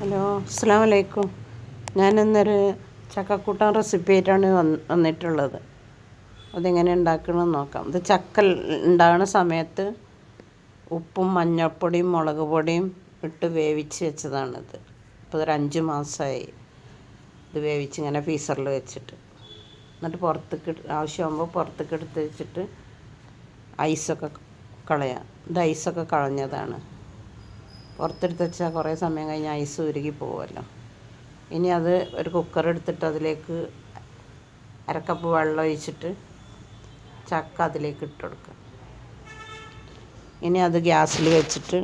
Hello അസ്സാം വലൈക്കും ഞാനിന്നൊരു ചക്കക്കൂട്ടൻ recipe ആയിട്ടാണ് വന്ന് വന്നിട്ടുള്ളത്. അതെങ്ങനെ ഉണ്ടാക്കണമെന്ന് നോക്കാം. ഇത് ചക്ക ഉണ്ടാകുന്ന സമയത്ത് ഉപ്പും മഞ്ഞൾപ്പൊടിയും മുളക് പൊടിയും ഇട്ട് വേവിച്ച് വെച്ചതാണിത്. ഇപ്പോൾ ഒരു അഞ്ച് മാസമായി ഇത് വേവിച്ച് ഇങ്ങനെ ഫീസറിൽ വെച്ചിട്ട്. എന്നിട്ട് പുറത്തേക്ക് ആവശ്യമാകുമ്പോൾ പുറത്തേക്ക് എടുത്ത് വെച്ചിട്ട് ഐസൊക്കെ കളയാം. ഇത് ഐസൊക്കെ കളഞ്ഞതാണ്. പുറത്തെടുത്ത് വെച്ചാൽ കുറേ സമയം കഴിഞ്ഞ് ഐസ് ഉരുകി പോകുമല്ലോ ഇനി അത് ഒരു കുക്കർ എടുത്തിട്ട് അതിലേക്ക് അരക്കപ്പ് വെള്ളം ഒഴിച്ചിട്ട് ചക്ക അതിലേക്ക് ഇട്ട് കൊടുക്കുക. ഇനി അത് ഗ്യാസിൽ വെച്ചിട്ട്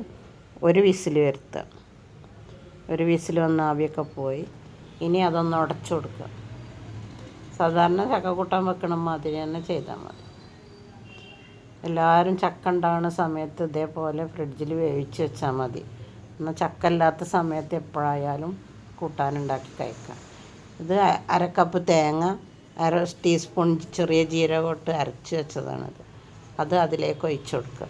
ഒരു വിസിൽ വരുത്തുക. ഒരു വിസിൽ വന്ന് ആവിയൊക്കെ പോയി. ഇനി അതൊന്ന് ഉടച്ചു കൊടുക്കുക. സാധാരണ ചക്ക കൂട്ടാൻ വെക്കണ മാതിരി തന്നെ ചെയ്താൽ മതി. എല്ലാവരും ചക്ക ഉണ്ടാകുന്ന സമയത്ത് ഇതേപോലെ ഫ്രിഡ്ജിൽ വേവിച്ച് വെച്ചാൽ മതി. എന്നാൽ ചക്ക ഇല്ലാത്ത സമയത്ത് എപ്പോഴായാലും കൂട്ടാനുണ്ടാക്കി കഴിക്കാം ഇത് അര കപ്പ് തേങ്ങ അര ടീസ്പൂൺ ചെറിയ ജീരകം ഇട്ട് അരച്ച് വെച്ചതാണിത് അത് അതിലേക്ക് ഒഴിച്ചു കൊടുക്കുക.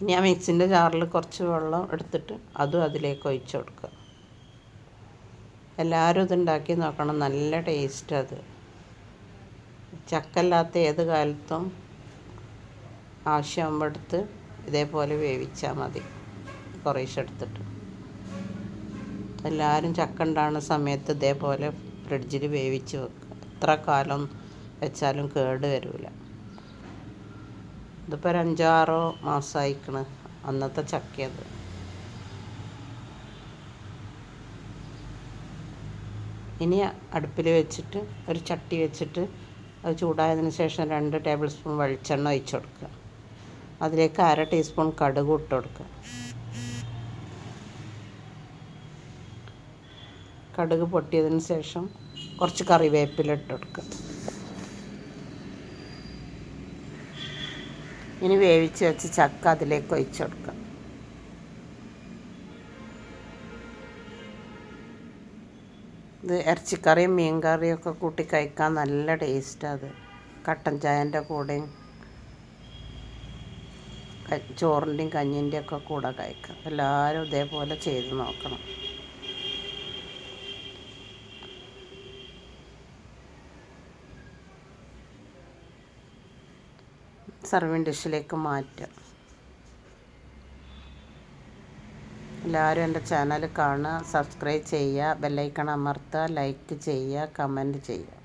ഇനി ആ മിക്സിന്റെ ജാറിൽ കുറച്ച് വെള്ളം എടുത്തിട്ട് അതും അതിലേക്ക് ഒഴിച്ചു കൊടുക്കുക. എല്ലാവരും ഇതുണ്ടാക്കി നോക്കണം. നല്ല ടേസ്റ്റ് അത്. ചക്കല്ലാത്ത ഏത് കാലത്തും ആവശ്യമാകുമ്പോൾ എടുത്ത് ഇതേപോലെ വേവിച്ചാൽ മതി. കുറേശ്ശെ എടുത്തിട്ട്. എല്ലാവരും ചക്ക ഉണ്ടാകുന്ന സമയത്ത് ഇതേപോലെ ഫ്രിഡ്ജിൽ വേവിച്ച് വെക്കുക എത്ര കാലം വെച്ചാലും കേട് വരില്ല ഇതിപ്പോൾ ഒരു അഞ്ചാറോ മാസമായിക്കണ് അന്നത്തെ ചക്കയത്. ഇനി അടുപ്പിൽ വെച്ചിട്ട് ഒരു ചട്ടി വെച്ചിട്ട് അത് ചൂടായതിന് ശേഷം രണ്ട് ടേബിൾ സ്പൂൺ വെളിച്ചെണ്ണ ഒഴിച്ച് കൊടുക്കുക. അതിലേക്ക് അര ടീസ്പൂൺ കടുക് ഇട്ട് കൊടുക്കുക. കടുക് പൊട്ടിയതിന് ശേഷം കുറച്ച് കറിവേപ്പില ഇട്ട് കൊടുക്കുക. ഇനി വേവിച്ച് വെച്ച് ചക്ക അതിലേക്ക് ഒഴിച്ചു കൊടുക്കുക. ഇത് ഇറച്ചിക്കറിയും മീൻ കറിയും ഒക്കെ കൂട്ടി കഴിക്കാൻ നല്ല ടേസ്റ്റാണ് അത്. കട്ടൻ ചായന്റെ കൂടെയും ചോറിന്റെയും കഞ്ഞിന്റെയും ഒക്കെ കൂടെ കഴിക്കാം. എല്ലാവരും ഇതേപോലെ ചെയ്ത് നോക്കണം. സർവിങ് ഡിഷിലേക്ക് മാറ്റുക എല്ലാവരും എന്റെ ചാനൽ കാണുക സബ്സ്ക്രൈബ് ചെയ്യുക ബെല്ലൈക്കൺ അമർത്തുക ലൈക്ക് ചെയ്യുക കമന്റ് ചെയ്യുക.